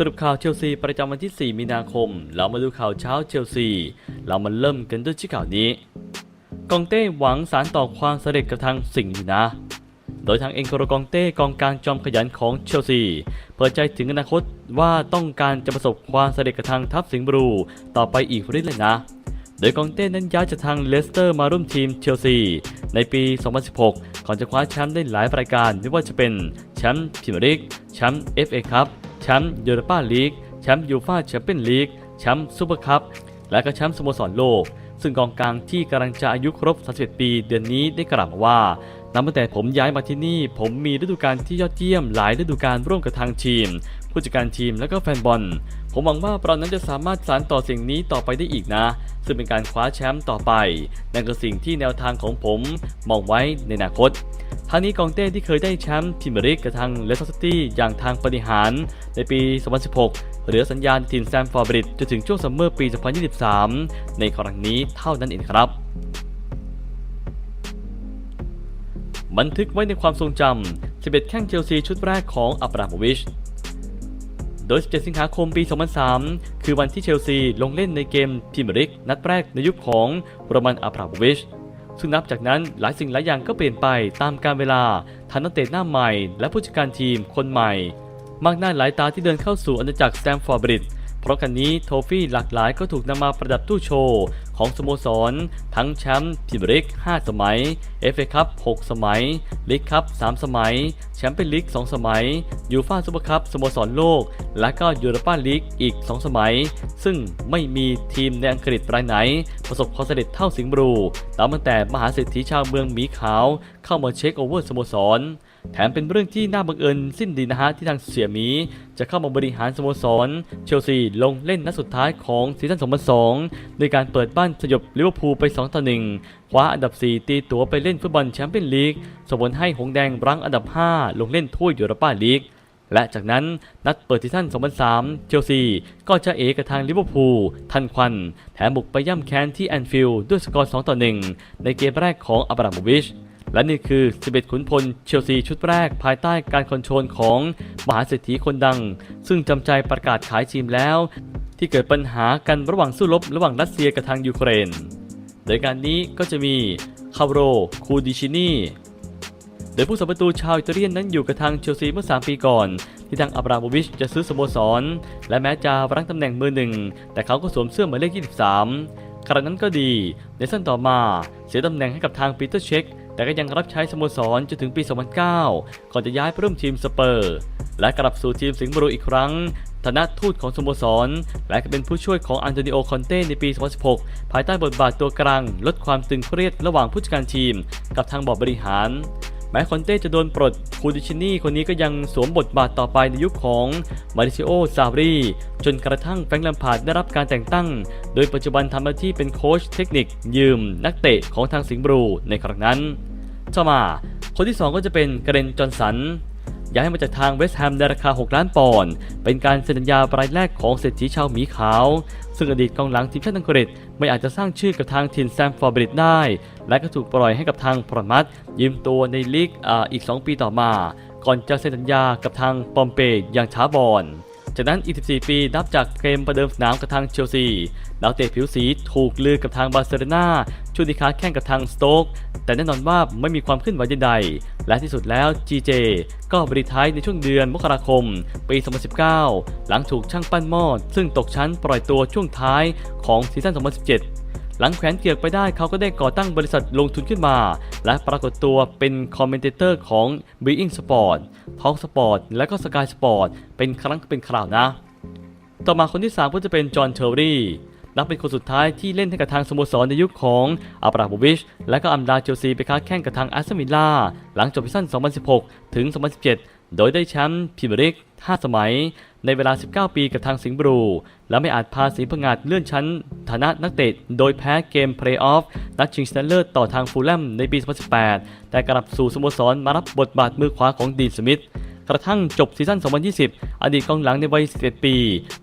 สรุปข่าวเชลซีประจำวันที่ 4 มีนาคม เรามาดูข่าวเช้าเชลซี เรามาเริ่มกันด้วยชื่อข่าวนี้ กองเต้หวังสารต่อความสำเร็จกับทางสิงห์อยู่นะ โดยทางเอ็นโกรกองเต้กองกลางจอมขยันของเชลซี เปิดใจถึงอนาคตว่าต้องการจะประสบความสำเร็จกับทางทัพสิงห์บลูต่อไปอีกเรื่อยๆเลยนะ โดยกองเต้นั้นย้ายจากทางเลสเตอร์มาร่วมทีมเชลซี ในปี 2016 ก่อนจะคว้าแชมป์ได้หลายรายการไม่ว่าจะเป็นแชมป์พรีเมียร์ลีกแชมป์ FA คัพ ชมป์ยูโรปาลีก แชมป์ยูฟ่าแชมเปี้ยนลีก แชมป์ซูเปอร์คัพ และก็แชมป์สโมสรโลก ซึ่งกองกลางที่กำลังจะอายุครบ 31 ปี เดือนนี้ได้กล่าวมาว่า นับตั้งแต่ผมย้ายมาที่นี่ ผมมีฤดูกาลที่ยอดเยี่ยมหลายฤดูกาลร่วมกับทางทีม ผู้จัดการทีมและก็แฟนบอล ผมหวังว่าเรานั้นจะสามารถสานต่อสิ่งนี้ต่อไปได้อีกนะ ซึ่งเป็นการคว้าแชมป์ต่อไป นั่นคือสิ่งที่แนวทางของผมมองไว้ในอนาคตทางนี้กองเต้ที่เคยได้แชมป์พรีเมียร์ลีกกับทางเลสเตอร์ซิตี้อย่างทางปฏิหารในปี 2016 เหลือสัญญาณทีมแซมฟอร์บริดจนถึงช่วงซัมเมอร์ปี 2023 ในครั้งนี้เท่านั้นเองครับ บันทึกไว้ในความทรงจำ11 แข้งเชลซีชุดแรกของอับราโมวิช โดย 17 สิงหาคมปี 2003 คือวันที่เชลซีลงเล่นในเกมพรีเมียร์ลีกนัดแรกในยุคของโรมันอับราโมวิช ซึ่งนับจากนั้นหลายสิ่งหลายอย่างก็เปลี่ยนไปตามกาลเวลาทันนักเตะหน้าใหม่ และผู้จัดการทีมคนใหม่ มากหน้าหลายตาที่เดินเข้าสู่อาณาจักรสแตมฟอร์ดบริด เพราะกันนี้โทฟี่หลากหลายก็ถูกนำมาประดับตู้โชว์ ของสโมสร ทั้งแชมป์พรีมร์ลีก5 สมัย FA คัพ 6 สมัยลีกคัพ 3 สมัย แชมเปี้ยนลีก 2 สมัยยูฟ่าซูเปอร์คัพสโมสรโลก และก็ยูโรปาลีกอีก 2 สมัย ซึ่งไม่มีทีมในอังกฤษรายไหน ประสบความสำเร็จเท่าสิงห์บลูตั้งแต่มหาเศรษฐีชาวเมืองหมีขาว เข้ามาเช็คโอเวอร์สโมสร แถมเป็นเรื่องที่น่าบังเอิญสิ้นดีนะฮะที่ทางเสี่ยหมี จะเข้ามาบริหารสโมสรเชลซีลงเล่นนัดสุดท้ายของซีซั่น 2002 โดยการเปิดบ้านสยบลิเวอร์พูลไป 2 ต่อ 1 คว้าอันดับ 4 ตีตัวไปเล่นฟุตบอลแชมเปี้ยนลีกส่งผลให้หงส์แดงรั้งอันดับ 5 ลงเล่นถ้วยยูโรปาลีกและจากนั้นนัดเปิดซีซั่น 2003 เชลซี ก็จะเอกับทางลิเวอร์พูลทันควัน แถมบุกไปย่ำแค้นที่แอนฟิลด์ด้วยสกอร์ 2 ต่อ 1 ในเกมแรกของอับราโมวิช และนี่คือ 11 ขุนพลเชลซีชุดแรกภายใต้การคอนโทรลของมหาเศรษฐีคนดัง ซึ่งจำใจประกาศขายทีมแล้ว ที่เกิดปัญหากันระหว่างสู้รบระหว่างรัสเซียกับทางยูเครน โดยการนี้ก็จะมีคาโรคูดิชินีโดยผู้สัมประตูชาวอิตาเลียนนั้นอยู่กับทางเชลซีเมื่อ 3 ปีก่อน ที่ทางอับราโมวิชจะซื้อสโมสร และแม้จะรั้งตำแหน่งมือหนึ่ง แต่เขาก็สวมเสื้อหมายเลข 23 ครั้งนั้นก็ดีในสั้นต่อมาเสียตำแหน่งให้กับทางปีเตอร์เช็ค แต่ก็ยังรับใช้สโมสรจนถึงปี 2009 ก่อนจะย้ายไปร่วมทีมสเปอร์ และกลับสู่ทีมสิงห์บรูอีกครั้งฐานะทูตของสโมสร และก็เป็นผู้ช่วยของอันโตนิโอ คอนเต้ในปี 2016 ภายใต้บทบาทตัวกลางลดความตึงเครียดระหว่างผู้จัดการทีม กับทางบอร์ดบริหารแม้คอนเต้จะโดนปลด คูดิชินี่คนนี้ก็ยังสวมบทบาทต่อไปในยุคของมาริซิโอ ซารี จนกระทั่งแฟรงค์แลมพาดได้รับการแต่งตั้ง โดยปัจจุบันทำหน้าที่เป็นโค้ชเทคนิคยืม นักเตะของทางสิงห์บลูในครั้งนั้น ต่อมา คนที่ 2 ก็จะเป็นเกรนจอห์นสันย้ายมาจากทางเวสต์แฮมในราคา 6 ล้านปอนด์ เป็นการเซ็นสัญญารายแรกของเศรษฐีชาวหมีขาว ซึ่งอดีตกองหลังทีมชาติอังกฤษไม่อาจจะสร้างชื่อกับทางทีมแซมฟอร์บริดได้ และก็ถูกปล่อยให้กับทางพรมัตยืมตัวในลีกออีก 2 ปีต่อมา ก่อนจะเซ็นสัญญากับทางปอมเปย์อย่างช้าบอน จากนั้นอีก 14 ปีนับจากเกมประเดิมสนามกับทางเชลซีดาวเตะผิวสีถูกลือกับทางบาร์เซโลนาช่วงที่ค้าแข่งกับทางสโต๊กแต่แน่นอนว่าไม่มีความขึ้นไหวใดๆและที่สุดแล้ว GJ ก็บริท้ายในช่วงเดือนมกราคม ปี 2019 หลังถูกช่างปั้นหม้อซึ่งตกชั้นปล่อยตัวช่วงท้ายของซีซั่น 2017 หลังแขวนเกียกไปได้เขาก็ได้ก่อตั้งบริษัทลงทุนขึ้นมา และปรากฏตัวเป็นคอมเมนเตอร์ของ Being Sport Talk Sport และก็ Sky Sport เป็นครั้งเป็นคราวนะ ต่อมาคนที่ 3 ก็จะเป็นจอห์นเทอร์รี่นับเป็นคนสุดท้ายที่เล่นให้กับทางสโมสรในยุคของอับราโมวิช และก็อัมดาเชลซีไปค้าแข่งกับทางอาร์เซนอลวิลล่าหลังจบซีซั่น 2016 ถึง 2017 โดยได้แชมป์พรีเมียร์ลีก 5 สมัย ในเวลา 19 ปีกับทางสิงห์บลูและไม่อาจพาสีพงาดเลื่อนชั้น ฐานะนักเตะโดยแพ้เกมเพลย์ออฟนัดชิงชนะเลิศต่อทางฟูลแลมในปี 2018 แต่กลับสู่สโมสรมารับบทบาทมือขวาของดีนสมิธกระทั่งจบซีซั่น 2020 อดีตกองหลังในวัย 11 ปี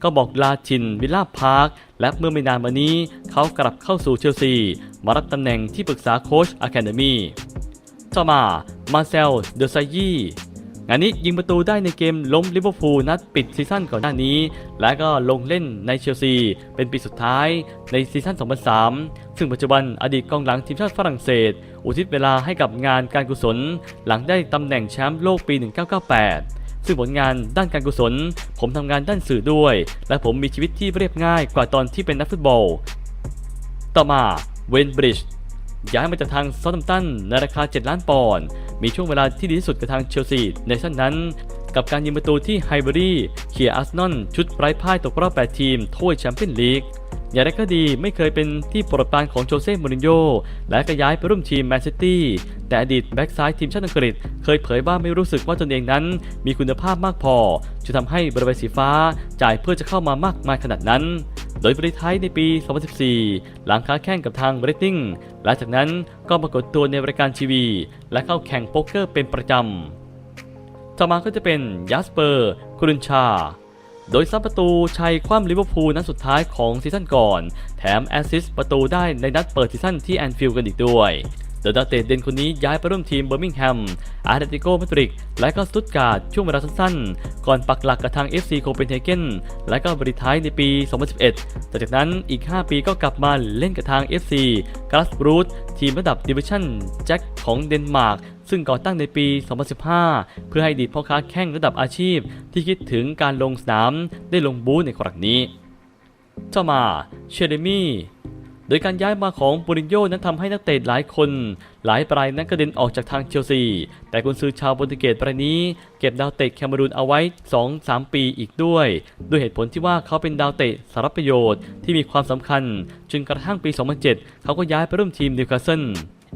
ก็บอกลาชินวิลล่าพาร์ค และเมื่อไม่นานมานี้ เขากลับเข้าสู่เชลซี มารับตำแหน่งที่ปรึกษาโค้ชอะคาเดมีต่อมา มาเซล เดอไซยี งานนี้ยิงประตูได้ในเกมล้มลิเวอร์พูลนัดปิดซีซั่นก่อนหน้านี้ และก็ลงเล่นในเชลซี เป็นปีสุดท้ายในซีซั่น 2003 ซึ่งปัจจุบันอดีตกองหลังทีมชาติฝรั่งเศส อุทิศเวลาให้กับงานการกุศล หลังได้ตำแหน่งแชมป์โลกปี 1998 ซึ่งผลงานด้านการกุศล ผมทำงานด้านสื่อด้วย และผมมีชีวิตที่เรียบง่ายกว่าตอนที่เป็นนักฟุตบอล ต่อมาเวนบริดจ์ย้ายมาจากทางซอ u t ัมตันในราคา 7 ล้านปอนด์ มีช่วงเวลาที่ดีที่สุดกับทางเชลซีในชั้นนั้น กับการยิงประตูที่ไฮเบอรี่เคียร์อาร์เซนอลชุดไร้พ่ายตกรอบ 8 ทีมถ้วยแชมเปี้ยนลีกอย่างไรก็ดีไม่เคยเป็นที่โปรดปรานของโจเซ่ มูรินโญ่และก็ย้ายไปร่วมทีมแมนซิตี้ แต่อดีตแบ็กซ้ายทีมชาติอังกฤษ เคยเผยว่าไม่รู้สึกว่าตนเองนั้น มีคุณภาพมากพอจะทำให้บริเวณสีฟ้าจ่ายเพื่อจะเข้ามามากมายขนาดนั้น โดยบริไทยในปี 2014 หลังค้าแข่งกับทางเรตติ้งและจากนั้นก็ปรากฏตัวในรายการทีวี และเข้าแข่งโป๊กเกอร์เป็นประจำ ต่อมาก็จะเป็นยัสเปอร์คุรุนชา โดยซับประตูชัยคว่ำลิเวอร์พูลนัดสุดท้ายของซีซั่นก่อน แถมแอสซิสต์ประตูได้ในนัดเปิดซีซั่นที่แอนฟิลด์กันอีกด้วย โดยดาวเตะเด่นคนนี้ย้ายไปร่วมทีมเบอร์มิงแฮม อาร์เตติโกมาดริดและก็สตุตการ์ดช่วงเวลาสั้นๆ ก่อนปักหลักกับทาง FC โคเปนเฮเกนและก็บริไทยในปี 2011แต่จากนั้นอีก 5 ปีก็กลับมาเล่นกับทาง FC กราสบรูททีมระดับดิวิชั่นแจ็คของเดนมาร์กซึ่งก่อตั้งในปี 2015 เพื่อให้ดีดพ่อค้าแข่งระดับอาชีพ ที่คิดถึงการลงสนามได้ลงบูธในครั้งนี้ต่อมาเชเดมี่ โดยการย้ายมาของบูรินโญ่นั้นทำให้นักเตะหลายคน หลายรายนั้นกระเด็นออกจากทางเชลซี แต่กุนซือชาวโปรตุเกสรายนี้ เก็บดาวเตะแคนารูนเอาไว้ 2-3 ปีอีกด้วย ด้วยเหตุผลที่ว่าเขาเป็นดาวเตะสารประโยชน์ที่มีความสำคัญจนกระทั่งปี 2007 เขาก็ย้ายไปร่วมทีมนิวคาสเซิล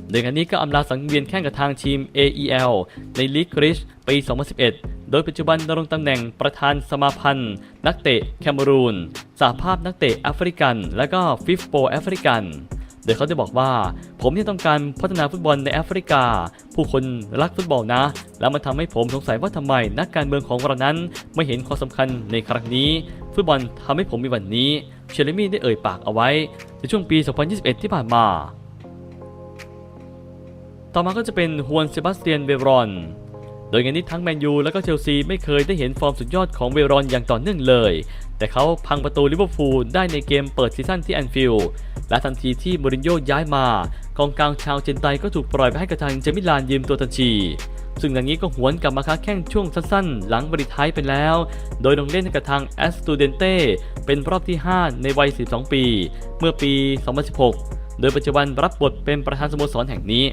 โดยงานนี้ก็อำลาสังเวียนแข่งกับทางทีม AEL ในลีกกริชปี 2011 โดยปัจจุบันดำรงตำแหน่งประธานสมาพันธ์ นักเตะแคนารูนสหภาพนักเตะแอฟริกัน และก็ฟิฟโปแอฟริกันโดยเขาได้บอกว่า ผมที่ต้องการพัฒนาฟุตบอลในแอฟริกา ผู้คนรักฟุตบอลนะ แล้วมันทำให้ผมสงสัยว่าทำไมนักการเมืองของเรานั้น ไม่เห็นความสำคัญในครั้งนี้ ฟุตบอลทำให้ผมมีวันนี้ เชลมี่ได้เอ่ยปากเอาไว้ ในช่วงปี 2021 ที่ผ่านมา ต่อมาก็จะเป็นฮวนเซบาสเตียนเวรอน โดยงานนี้ทั้งแมนยูและก็เชลซีไม่เคยได้เห็นฟอร์มสุดยอดของเวรอนอย่างต่อเนื่องเลย แต่เขาพังประตูลิเวอร์พูลได้ในเกมเปิดซีซั่นที่แอนฟิลด์และทันทีที่มูรินโญ่ย้ายมากองกลางชาวเจนไตก็ถูกปล่อยไปให้กับทางเจมิลานยืมตัวทันทีซึ่งอย่างนี้ก็หวนกลับมาค้าแข่งช่วงสั้นๆ หลังบริท้ายไปแล้ว โดยลงเล่นให้กับทางแอสตูเดนเต้เป็นรอบที่ 5 ในวัย 12 ปี เมื่อปี 2016 โดยปัจจุบันรับบทเป็นประธานสโมสรแห่งนี้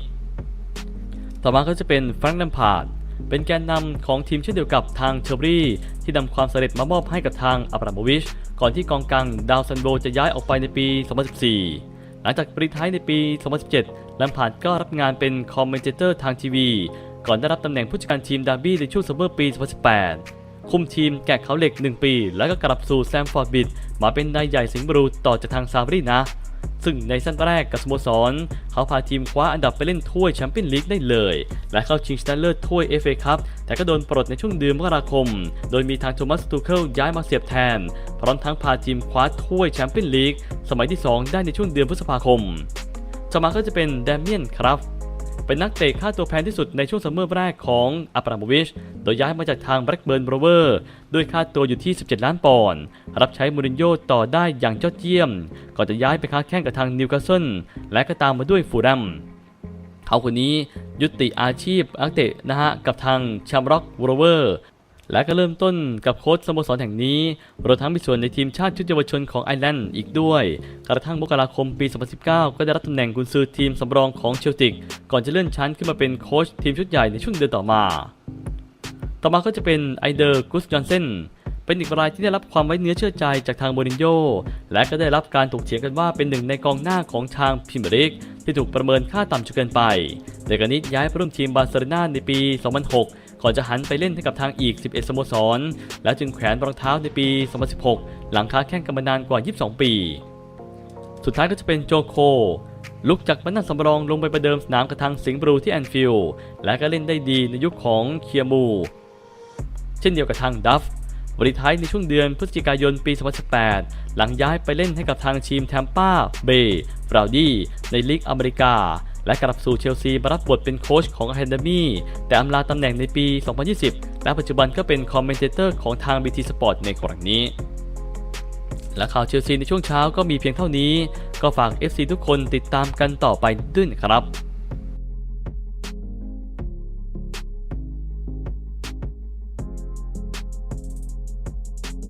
ต่อมาก็จะเป็นแฟรงค์แลมพาร์ด เป็นแกนนำของทีมเช่นเดียวกับทางเชอร์รี่ ที่นำความสำเร็จมามอบให้กับทางอับราโมวิช ก่อนที่กองกลางดาวซันโบจะย้ายออกไปในปี 2014 หลังจากปริท้ายในปี 2017แลมพาร์ดก็รับงานเป็นคอมเมนเตอร์ทางทีวี ก่อนได้รับตำแหน่งผู้จัดการทีมดาร์บี้ในช่วงซัมเมอร์ปี 2018 คุมทีมแกะเขาเหล็ก 1 ปี แล้วก็กลับสู่แซมฟอร์ดบิดมาเป็นนายใหญ่สิงห์บรูต่อจากทางซาบรีนะ ซึ่งในสั้นแรกกับสโมสร เขาพาทีมคว้าอันดับไปเล่นถ้วยแชมเปี้ยนลีกได้เลย และเข้าชิงชนะเลิศถ้วย FA ครับแต่ก็โดนปลดในช่วงเดือนมกราคม โดยมีทางโทมัสตูเคิลย้ายมาเสียบแทน พร้อมทั้งพาทีมคว้าถ้วยแชมเปี้ยนลีกสมัยที่ 2 ได้ในช่วงเดือนพฤษภาคมต่อมาก็จะเป็นแดเมียนครับ เป็นนักเตะค่าตัวแพงที่สุดในช่วงซัมเมอร์แรกของอับราโมวิช โดยย้ายมาจากทางแบล็กเบิร์นโรเวอร์ด้วยค่าตัวอยู่ที่ 17 ล้านปอนด์ รับใช้มูรินโญ่ต่อได้อย่างยอดเยี่ยม ก่อนจะย้ายไปค้าแข่งกับทางนิวคาสเซิล และก็ตามมาด้วยฟูรัมเขาคนนี้ยุติอาชีพนักเตะนะฮะกับทางชัมร็อกโรเวอร์ และก็เริ่มต้นกับโค้ชสโมสรแห่งนี้รวมทั้งมีส่วนในทีมชาติชุดเยาวชนของไอร์แลนด์อีกด้วย กระทั่งมกราคมปี 2019 ก็ได้รับตำแหน่งกุนซือทีมสำรองของเชลติก ก่อนจะเลื่อนชั้นขึ้นมาเป็นโค้ชทีมชุดใหญ่ในช่วงเดือนต่อมา ต่อมาก็จะเป็นไอเดอร์กุสจอนเซนเป็นอีกรายที่ได้รับความไว้เนื้อเชื่อใจจากทางโมรินโญ่และก็ได้รับการถกเถียงกันว่าเป็นหนึ่งในกองหน้าของทางพิมบริก ที่ถูกประเมินค่าต่ำจนเกินไปโดยการนี้ย้ายไปร่วมทีมบาร์เซโลนาในปี 2006 ก่อนจะหันไปเล่นให้กับทางอีก 11 สโมสร แล้วจึงแขวนรองเท้าในปี 2016 หลังค้าแข่งกันมานานกว่า 22 ปี สุดท้ายก็จะเป็นโจโคลุกจากบรรณาสำรองลงไปประเดิมสนามกับทางสิงห์บรูที่แอนฟิลด์และก็เล่นได้ดีในยุคของเคียมู เช่นเดียวกับทางดัฟบริท้ายในช่วงเดือนพฤศจิกายนปี 2018 หลังย้ายไปเล่นให้กับทางทีมแทมปาเบย์บราวดี้ในลีกอเมริกา และกลับสู่เชลซีมารับบทเป็นโค้ชของ Academy แต่อำลาตำแหน่งในปี 2020 และปัจจุบันก็เป็นคอมเมนเตอร์ของทาง BT Sport ในครั้งนี้ และข่าวเชลซีในช่วงเช้าก็มีเพียงเท่านี้ ก็ฝาก FC ทุกคนติดตามกันต่อไปด้วยนะครับ